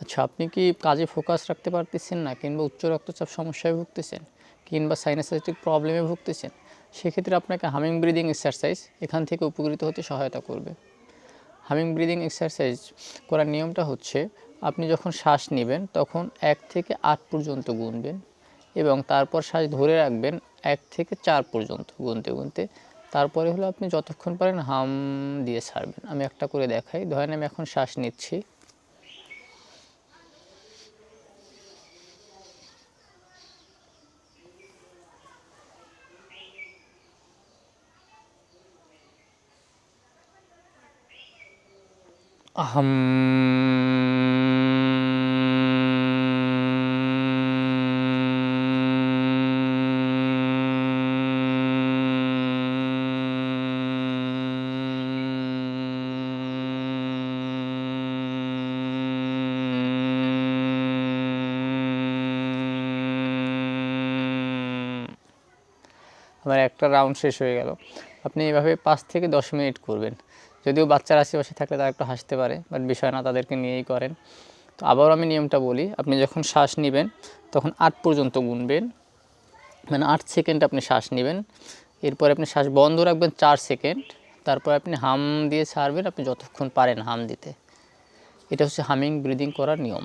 আচ্ছা আপনি কি কাজে ফোকাস রাখতে পারতেছেন না কিংবা উচ্চ রক্তচাপ সমস্যায় ভুগতেছেন কিংবা সাইনাসাইটিক প্রবলেমে ভুগতেছেন? সেক্ষেত্রে আপনাকে হামিং ব্রিদিং এক্সারসাইজ এখান থেকে উপকৃত হতে সহায়তা করবে। হামিং ব্রিদিং এক্সারসাইজ করার নিয়মটা হচ্ছে, আপনি যখন শ্বাস নেবেন তখন এক থেকে আট পর্যন্ত গুনবেন এবং তারপর শ্বাস ধরে রাখবেন এক থেকে চার পর্যন্ত গুনতে গুনতে। তারপরে হলো আপনি যতক্ষণ পারেন হাম দিয়ে ছাড়বেন। আমি একটা করে দেখাই। ধরেন আমি এখন শ্বাস নিচ্ছি। আহম আমার একটা রাউন্ড শেষ হয়ে গেল। আপনি এভাবে পাঁচ থেকে দশ মিনিট করবেন। যদিও বাচ্চার আশেপাশে থাকলে তারা একটু হাসতে পারে বাট বিষয় না, তাদেরকে নিয়েই করেন। তো আবারও আমি নিয়মটা বলি, আপনি যখন শ্বাস নেবেন, তখন আট পর্যন্ত গুনবেন মানে আট সেকেন্ড আপনি শ্বাস নেবেন। এরপর আপনি শ্বাস বন্ধ রাখবেন চার সেকেন্ড, তারপর আপনি হাম দিয়ে ছাড়বেন, আপনি যতক্ষণ পারেন হাম দিতে। এটা হচ্ছে হামিং ব্রিদিং করার নিয়ম।